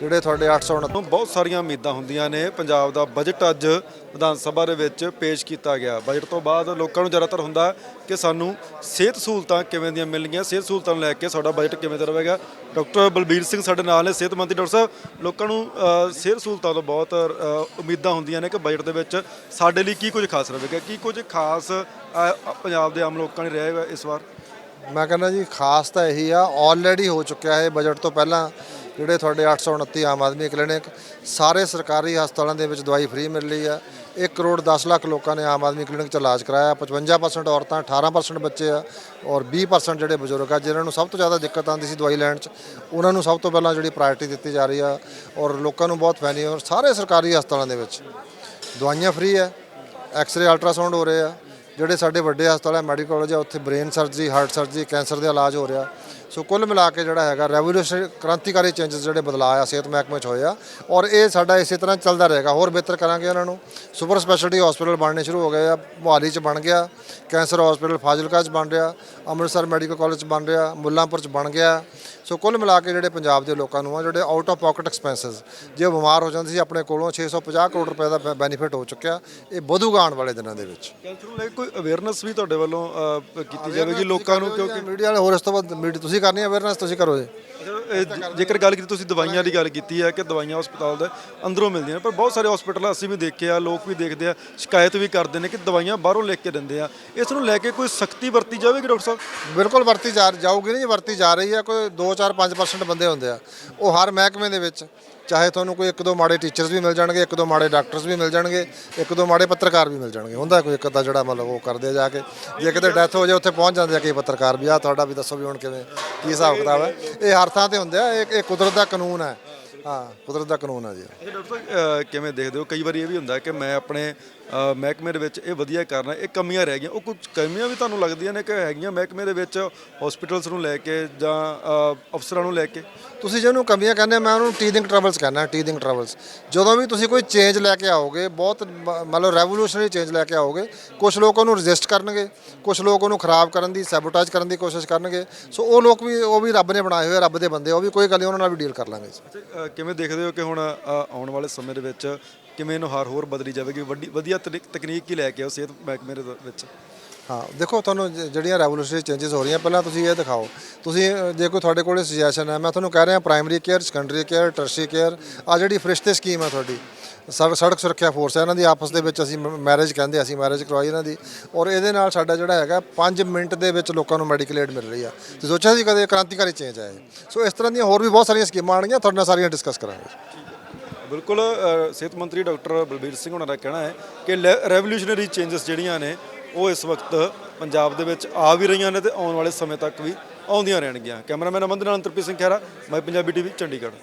ਜਿਹੜੇ ਤੁਹਾਡੇ 829 ਨੂੰ ਬਹੁਤ ਸਾਰੀਆਂ ਉਮੀਦਾਂ ਹੁੰਦੀਆਂ ਨੇ। ਪੰਜਾਬ ਦਾ ਬਜਟ ਅੱਜ ਵਿਧਾਨ ਸਭਾ ਦੇ ਵਿੱਚ ਪੇਸ਼ ਕੀਤਾ ਗਿਆ। ਬਜਟ ਤੋਂ ਬਾਅਦ ਲੋਕਾਂ ਨੂੰ ਜ਼ਿਆਦਾਤਰ ਹੁੰਦਾ ਕਿ ਸਾਨੂੰ ਸਿਹਤ ਸਹੂਲਤਾਂ ਕਿਵੇਂ ਦੀਆਂ ਮਿਲਣਗੀਆਂ ਸਿਹਤ ਸਹੂਲਤਾਂ ਨੂੰ ਲੈ ਕੇ ਸਾਡਾ ਬਜਟ ਕਿਵੇਂ ਦਾ ਰਹੇਗਾ। ਡਾਕਟਰ ਬਲਬੀਰ ਸਿੰਘ ਸਾਡੇ ਨਾਲ ਨੇ ਸਿਹਤ ਮੰਤਰੀ ਡਾਕਟਰ ਸਾਹਿਬ। ਲੋਕਾਂ ਨੂੰ ਸਿਹਤ ਸਹੂਲਤਾਂ ਤੋਂ ਬਹੁਤ ਉਮੀਦਾਂ ਹੁੰਦੀਆਂ ਨੇ ਕਿ ਬਜਟ ਦੇ ਵਿੱਚ ਸਾਡੇ ਲਈ ਕੀ ਕੁਝ ਖਾਸ ਰਹੇਗਾ ਕੀ ਕੁਝ ਖਾਸ ਪੰਜਾਬ ਦੇ ਆਮ ਲੋਕਾਂ ਲਈ ਰਹੇਗਾ ਇਸ ਵਾਰ? ਮੈਂ ਕਹਿੰਦਾ ਜੀ ਖਾਸ ਤਾਂ ਇਹੀ ਆ। ਆਲਰੇਡੀ ਹੋ ਚੁੱਕਿਆ ਹੈ ਬਜਟ ਤੋਂ ਪਹਿਲਾਂ। ਜਿਹੜੇ ਤੁਹਾਡੇ 829 ਆਮ ਆਦਮੀ ਕਲੀਨਿਕ ਸਾਰੇ ਸਰਕਾਰੀ ਹਸਪਤਾਲਾਂ ਦੇ ਵਿੱਚ ਦਵਾਈ ਫ੍ਰੀ ਮਿਲ ਰਹੀ ਆ। 1 ਕਰੋੜ 10 ਲੱਖ ਲੋਕਾਂ ਨੇ ਆਮ ਆਦਮੀ ਕਲੀਨਿਕ 'ਚ ਇਲਾਜ ਕਰਾਇਆ। 55% ਔਰਤਾਂ 18% ਬੱਚੇ ਆ ਔਰ 20% ਜਿਹੜੇ ਬਜ਼ੁਰਗ ਆ, ਜਿਨ੍ਹਾਂ ਨੂੰ ਸਭ ਤੋਂ ਜ਼ਿਆਦਾ ਦਿੱਕਤ ਆਉਂਦੀ ਸੀ ਦਵਾਈ ਲੈਣ 'ਚ, ਉਹਨਾਂ ਨੂੰ ਸਭ ਤੋਂ ਪਹਿਲਾਂ ਜਿਹੜੀ ਪ੍ਰਾਇੋਰਟੀ ਦਿੱਤੀ ਜਾ ਰਹੀ ਆ ਔਰ ਲੋਕਾਂ ਨੂੰ ਬਹੁਤ ਫਾਇਦੇ ਔਰ ਸਾਰੇ ਸਰਕਾਰੀ ਹਸਪਤਾਲਾਂ ਦੇ ਵਿੱਚ। ਦਵਾਈਆਂ ਫ੍ਰੀ ਹੈ ਐਕਸ-ਰੇ ਅਲਟਰਾਸਾਊਂਡ ਹੋ ਰਹੇ ਆ। ਜਿਹੜੇ ਸਾਡੇ ਵੱਡੇ ਹਸਪਤਾਲ ਹੈ ਮੈਡੀਕਲ ਕਾਲਜ ਆ, ਉੱਥੇ brain surgery heart surgery cancer ਦੇ ਇਲਾਜ ਹੋ ਰਿਹਾ। ਸੋ ਕੁੱਲ ਮਿਲਾ ਕੇ ਜਿਹੜਾ ਹੈਗਾ ਰੈਵੋਲੂਸ਼ਨ ਕ੍ਰਾਂਤੀਕਾਰੀ ਚੇਂਜਸ ਜਿਹੜੇ ਬਦਲਾਅ ਆ ਸਿਹਤ ਮਹਿਕਮੇ 'ਚ ਹੋਏ ਆ ਔਰ ਇਹ ਸਾਡਾ ਇਸੇ ਤਰ੍ਹਾਂ ਚੱਲਦਾ ਰਹੇਗਾ। ਹੋਰ ਬਿਹਤਰ ਕਰਾਂਗੇ ਇਹਨਾਂ ਨੂੰ। ਸੁਪਰ ਸਪੈਸ਼ਲਿਟੀ ਹਸਪੀਟਲ ਬਣਨੇ ਸ਼ੁਰੂ ਹੋ ਗਏ ਆ ਮੁਹਾਲੀ 'ਚ ਬਣ ਗਿਆ ਕੈਂਸਰ ਹਸਪੀਟਲ ਫਾਜ਼ਿਲਕਾ 'ਚ ਬਣ ਰਿਹਾ ਅੰਮ੍ਰਿਤਸਰ ਮੈਡੀਕਲ ਕਾਲਜ 'ਚ ਬਣ ਰਿਹਾ ਮੁੱਲਾਂਪੁਰ 'ਚ ਬਣ ਗਿਆ। ਸੋ ਕੁੱਲ ਮਿਲਾ ਕੇ ਜਿਹੜੇ ਪੰਜਾਬ ਦੇ ਲੋਕਾਂ ਨੂੰ ਆ ਜਿਹੜੇ ਆਊਟ ਆਫ ਪਾਕਟ ਐਕਸਪੈਂਸਸ ਜੇ ਬਿਮਾਰ ਹੋ ਜਾਂਦੇ ਸੀ ਆਪਣੇ ਕੋਲੋਂ 650 ਕਰੋੜ ਰੁਪਏ ਦਾ ਬੈਨੀਫਿਟ ਹੋ ਚੁੱਕਿਆ ਇਹ ਵਧੂਗਾ ਆਉਣ ਵਾਲੇ ਦਿਨਾਂ ਦੇ ਵਿੱਚ। ਕੈਂਸਰ ਨੂੰ ਲੈ ਕੇ ਕੋਈ ਅਵੇਅਰਨੈਸ ਵੀ ਤੁਹਾਡੇ ਵੱਲੋਂ ਕੀਤੀ ਜਾਵੇਗੀ ਲੋਕਾਂ ਨੂੰ ਕਿਉਂਕਿ ਮੀਡੀਆ ਵਾਲੇ ਹੋਰ ਇਸ ਤੋਂ ਬਾਅਦ ਮੀਡੀਆ ਤੁਸੀਂ ਕਰਨੀ ਅਵੇਅਰਨੈਸ ਤੁਸੀਂ ਕਰੋ ਜੀ। ਜੇਕਰ ਗੱਲ ਕੀਤੀ ਤੁਸੀਂ ਦਵਾਈਆਂ ਦੀ ਗੱਲ ਕੀਤੀ ਹੈ ਕਿ ਦਵਾਈਆਂ ਹਸਪਤਾਲ ਦੇ ਅੰਦਰੋਂ ਮਿਲਦੀਆਂ ਨੇ ਪਰ ਬਹੁਤ ਸਾਰੇ ਹਸਪੀਟਲ ਅਸੀਂ ਵੀ ਦੇਖੇ ਆ ਲੋਕ ਵੀ ਦੇਖਦੇ ਆ ਸ਼ਿਕਾਇਤ ਵੀ ਕਰਦੇ ਨੇ ਕਿ ਦਵਾਈਆਂ ਬਾਹਰੋਂ ਲਿਖ ਕੇ ਦਿੰਦੇ ਆ। ਇਸ ਨੂੰ ਲੈ ਕੇ ਕੋਈ ਸਖਤੀ ਵਰਤੀ ਜਾਵੇਗੀ ਡਾਕਟਰ ਸਾਹਿਬ? ਬਿਲਕੁਲ ਵਰਤੀ ਜਾ ਜਾਊਗੀ ਨਹੀਂ ਜੀ, ਵਰਤੀ ਜਾ ਰਹੀ ਹੈ। ਕੋਈ 2 4 5% ਬੰਦੇ ਹੁੰਦੇ ਆ। ਉਹ ਹਰ ਮਹਿਕਮੇ ਦੇ ਵਿੱਚ ਚਾਹੇ ਤੁਹਾਨੂੰ ਕੋਈ ਇੱਕ ਦੋ ਮਾੜੇ ਟੀਚਰਸ ਵੀ ਮਿਲ ਜਾਣਗੇ ਇੱਕ ਦੋ ਮਾੜੇ ਡਾਕਟਰਸ ਵੀ ਮਿਲ ਜਾਣਗੇ ਇੱਕ ਦੋ ਮਾੜੇ ਪੱਤਰਕਾਰ ਵੀ ਮਿਲ ਜਾਣਗੇ। ਹੁੰਦਾ ਕੋਈ ਇੱਕ ਅੱਧਾ ਜਿਹੜਾ ਮਤਲਬ ਉਹ ਕਰਦੇ ਆ ਜਾ ਕੇ। ਜੇ ਕਿਤੇ ਡੈਥ ਹੋ ਜਾਏ ਉੱਥੇ ਪਹੁੰਚ ਜਾਂਦੇ ਆ ਕਈ ਪੱਤਰਕਾਰ ਵੀ। ਆ ਤੁਹਾਡਾ ਵੀ ਦੱਸੋ ਵੀ ਹੁਣ ਕਿਵੇਂ ਕੀ ਹਿਸਾਬ ਕਿਤਾਬ ਹੈ? ਇਹ ਹਰ ਥਾਂ ਤੇ ਹੁੰਦੇ ਆ ਇਹ ਇਹ ਕੁਦਰਤ ਦਾ ਕਾਨੂੰਨ ਹੈ। ਹਾਂ ਕੁਦਰਤ ਦਾ ਕਾਨੂੰਨ ਹੈ ਜੀ। ਅੱਛਾ ਡਾਕਟਰ ਸਾਹਿਬ ਅ, ਕਿਵੇਂ ਦੇਖਦੇ ਹੋ? ਕਈ ਵਾਰੀ ਇਹ ਵੀ ਹੁੰਦਾ ਕਿ ਮੈਂ ਆਪਣੇ ਅ, ਮਹਿਕਮੇ ਦੇ ਵਿੱਚ ਇਹ ਵਧੀਆ ਕਰਨਾ ਇਹ ਕਮੀਆਂ ਰਹਿ ਗਈਆਂ। ਉਹ ਕੁਝ ਕਮੀਆਂ ਵੀ ਤੁਹਾਨੂੰ ਲੱਗਦੀਆਂ ਨੇ ਕਿ ਹੈਗੀਆਂ ਮਹਿਕਮੇ ਦੇ ਵਿੱਚ ਹਸਪੀਟਲਸ ਨੂੰ ਲੈ ਕੇ ਜਾਂ ਅ, ਅਫਸਰਾਂ ਨੂੰ ਲੈ ਕੇ? ਤੁਸੀਂ ਜਿਹਨੂੰ ਕਮੀਆਂ ਕਹਿੰਦੇ ਆ, ਮੈਂ ਉਹਨੂੰ ਟੀਦਿੰਗ ਟਰਬਲਸ ਕਹਿੰਦਾ ਟੀਦਿੰਗ ਟਰਬਲਸ ਜਦੋਂ ਵੀ ਤੁਸੀਂ ਕੋਈ ਚੇਂਜ ਲੈ ਕੇ ਆਓਗੇ ਬਹੁਤ ਮ- ਮਤਲਬ ਰੈਵੋਲੂਸ਼ਨਰੀ ਚੇਂਜ ਲੈ ਕੇ ਆਓਗੇ ਕੁਝ ਲੋਕ ਉਹਨੂੰ ਰੈਜ਼ਿਸਟ ਕਰਨਗੇ ਕੁਝ ਲੋਕ ਉਹਨੂੰ ਖਰਾਬ ਕਰਨ ਦੀ ਸੈਬੋਟੇਜ ਕਰਨ ਦੀ ਕੋਸ਼ਿਸ਼ ਕਰਨਗੇ। ਸੋ ਉਹ ਲੋਕ ਵੀ ਉਹ ਵੀ ਰੱਬ ਨੇ ਬਣਾਏ ਹੋਏ ਆ, ਰੱਬ ਦੇ ਬੰਦੇ ਆ, ਉਹ ਵੀ ਕੋਈ ਗੱਲ ਨਹੀਂ ਉਹਨਾਂ ਨਾਲ ਵੀ ਡੀਲ ਕਰ ਲਾਂਗੇ। ਜੀ ਅੱਛਾ, ਅ, ਕਿਵੇਂ ਦੇਖਦੇ ਹੋ ਕਿ ਹੁਣ ਅ, ਆਉਣ ਵਾਲੇ ਸਮੇਂ ਦੇ ਵਿੱਚ ਕਿਵੇਂ ਨੁਹਾਰ ਹੋਰ ਬਦਲੀ ਜਾਵੇਗੀ? ਵੱਡੀ ਵਧੀਆ ਤਕਨੀ- ਤਕਨੀਕ ਹੀ ਲੈ ਕੇ ਆਓ ਸਿਹਤ ਮਹਿਕਮੇ ਦੇ ਵਿੱਚ। ਹਾਂ ਦੇਖੋ ਤੁਹਾਨੂੰ ਜ- ਜਿਹੜੀਆਂ ਰੈਵੋਲੂਸ਼ਨਰੀ ਚੇਂਜਸ ਹੋ ਰਹੀਆਂ ਪਹਿਲਾਂ ਤੁਸੀਂ ਇਹ ਦਿਖਾਓ। ਤੁਸੀਂ ਅ, ਜੇ ਕੋਈ ਤੁਹਾਡੇ ਕੋਲੇ ਸੁਜੈਸ਼ਨ ਹੈ ਮੈਂ ਤੁਹਾਨੂੰ ਕਹਿ ਰਿਹਾ primary care secondary care tertiary care ਆ ਜਿਹੜੀ ਫਰਿਸ਼ਤੇ ਸਕੀਮ ਹੈ ਤੁਹਾਡੀ ਸੜ- ਸੜਕ ਸੁਰੱਖਿਆ ਫੋਰਸ ਹੈ ਇਹਨਾਂ ਦੀ ਆਪਸ ਦੇ ਵਿੱਚ ਅਸੀਂ ਮੈਰਿਜ ਕਹਿੰਦੇ ਅਸੀਂ ਮੈਰਿਜ ਕਰਵਾਈ ਇਹਨਾਂ ਦੀ ਔਰ ਇਹਦੇ ਨਾਲ ਸਾਡਾ ਜਿਹੜਾ ਹੈਗਾ 5 ਮਿੰਟ ਦੇ ਵਿੱਚ ਲੋਕਾਂ ਨੂੰ ਮੈਡੀਕਲ ਏਡ ਮਿਲ ਰਹੀ ਆ। ਤੁਸੀਂ ਸੋਚਿਆ ਸੀ ਕਦੇ ਕ੍ਰਾਂਤੀਕਾਰੀ ਚੇਂਜ ਆਏ? ਸੋ ਇਸ ਤਰ੍ਹਾਂ ਦੀਆਂ ਹੋਰ ਵੀ ਬਹੁਤ ਸਾਰੀਆਂ ਸਕੀਮਾਂ ਆਣਗੀਆਂ ਤੁਹਾਡੇ ਨਾਲ ਸਾਰੀਆਂ ਡਿਸਕਸ ਕਰਾਂਗੇ। ਬਿਲਕੁਲ ਅ, ਸਿਹਤ ਮੰਤਰੀ ਡਾਕਟਰ ਬਲਬੀਰ ਸਿੰਘ ਉਹਨਾਂ ਦਾ ਕਹਿਣਾ ਹੈ ਕਿ ਰੈਵੋਲੂਸ਼ਨਰੀ ਚੇਂਜਸ ਜਿਹੜੀਆਂ ਨੇ ਉਹ ਇਸ ਵਕਤ ਪੰਜਾਬ ਦੇ ਵਿੱਚ ਆ ਵੀ ਰਹੀਆਂ ਨੇ ਤੇ ਆਉਣ ਵਾਲੇ ਸਮੇਂ ਤੱਕ ਵੀ ਆਉਂਦੀਆਂ ਰਹਿਣਗੀਆਂ। ਕੈਮਰਾਮੈਨ ਅਮਨ ਦੇ ਨਾਲ ਅੰਤਰਪ੍ਰੀਤ ਸਿੰਘ ਖਹਿਰਾ, ਮੈਂ ਪੰਜਾਬੀ ਟੀਵੀ, ਚੰਡੀਗੜ੍ਹ।